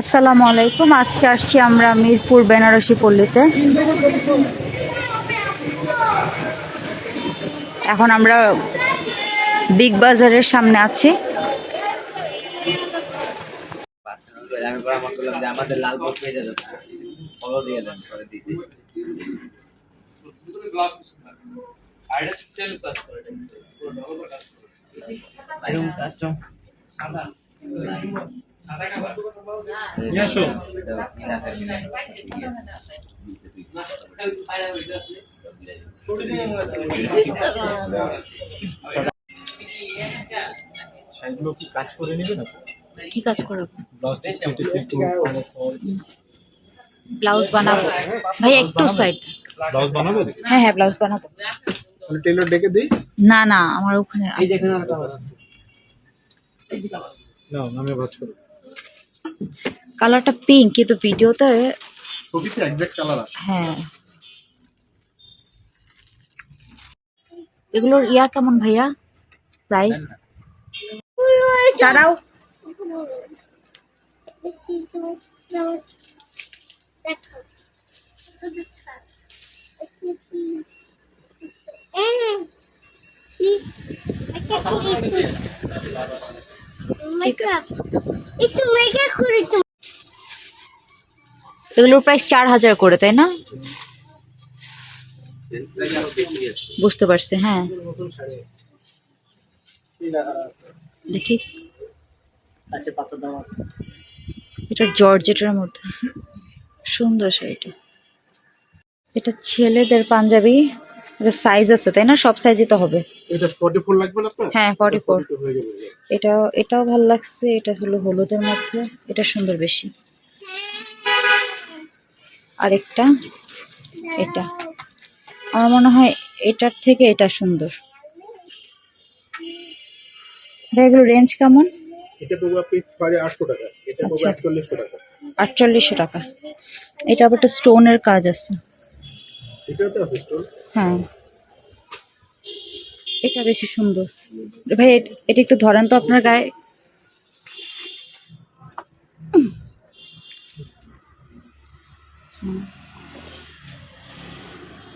আসসালামু আলাইকুম। আজকে আসছি আমরা মিরপুর বেনারসি পল্লীতে। এখন আমরা বিগ বাজারের সামনে আছি। নিয়ে আসো। সাইডগুলো কি কাজ করে নেবে না? কি কাজ করাবো ব্লাউজ বানাবো। ভাই একটু সাইড ব্লাউজ বানাবে? হ্যাঁ হ্যাঁ ব্লাউজ বানাবো। তাহলে টেলর ডেকে দিই? না না আমার ওখানে আছে। না আমি ভাজ করো কালারটা পিঙ্ক কিন্তু ভিডিওতে ছবিতে এক্সাক্ট কালার আসে। হ্যাঁ। এগুলোর ইয়া কেমন ভাইয়া? প্রাইস দাঁড়াও। ঠিক আছে। একটু মেকআপ করে তো। এগুলোর প্রাইস চার হাজার করে, তাই না? বুঝতে পারছি হ্যাঁ। দেখি। এটা জর্জেটের মধ্যে। সুন্দর শাড়িটা। এটা ছেলেদের পাঞ্জাবি। এটা সাইজ আছে তাই না? সব সাইজই তো হবে। এটা 44 লাগবে না আপনার? হ্যাঁ 44 42 হয়ে যাবে এটা এটাও ভালো লাগছে এটা হলো হলুদের মধ্যে এটা সুন্দর বেশি। আরেকটা এটা। আমার মনে হয় এটার থেকে এটা সুন্দর। এগুলো রেঞ্জ কেমন? এটা পড়বে আপনি সাড়ে আটশো টাকা। এটা পড়বে আচ্ছা। আটচল্লিশশো টাকা। আটচল্লিশশো টাকা। এটা আবার একটা স্টোনের কাজ আছে। হ্যাঁ। এটা বেশি সুন্দর। ভাই এট- একটু ধরেন তো আপনার গায়ে।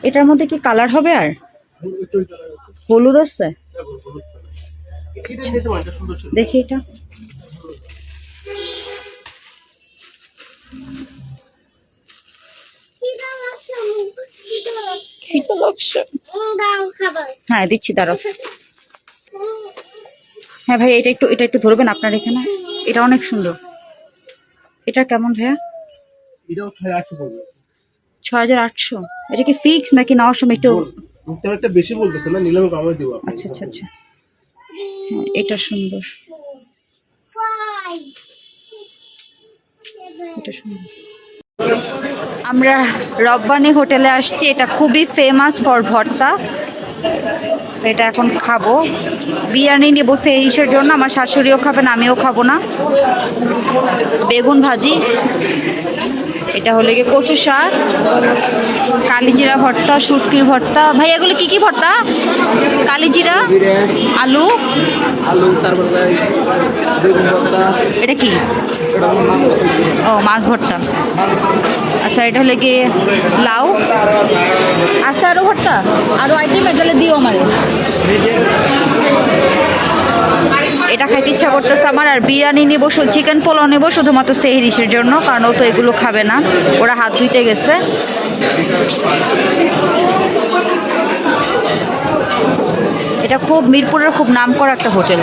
এটার মধ্যে কি কালার হবে আর? হলুদ আছে। ছিল। দেখি এটা। শীতল লাগছে হ্যাঁ দিচ্ছি দাঁড়াও। হ্যাঁ ভাই এটা একটু এটা একটু ধরবেন আপনার এখানে। এটা অনেক সুন্দর। এটা কেমন ভাইয়া? এটাও সাড়ে আটশো পড়বে। ছ হাজার আটশো। এটা কি ফিক্স নাকি নেওয়ার সময় একটু একটা বেশি বলতেছে না নিলামে কমাই দেবো আচ্ছা আচ্ছা আচ্ছা। হ্যাঁ, এটা সুন্দর। এটা সুন্দর। আমরা রব্বানি হোটেলে আসছি। এটা খুবই ফেমাস ফর ভর্তা। তো এটা এখন খাব। বিরিয়ানি নেব সেই ইসের জন্য। আমার শাশুড়িও খাবেন, আমিও খাব না। বেগুন ভাজি। এটা হলে গিয়ে কচু শাক কালিজিরা ভর্তা শুটকির ভর্তা। ভাই এগুলো কি কি ভর্তা? কালিজিরা আলু। আলু তারপরে এটা কি? এটা। ও মাছ ভর্তা। আচ্ছা এটা হলে গিয়ে লাউ। আছে আরও ভর্তা? আরও আইটেম তাহলে দিও আমারে। এটা খাইতে ইচ্ছা করতেছে আমার, আর বিরিয়ানি নেব চিকেন পোলাও নেব শুধুমাত্র সেহরিসের জন্য, কারণ ও তো এগুলো খাবে না। ওরা হাত ধুইতে গেছে। এটা খুব মিরপুরের খুব নাম করা একটা হোটেল।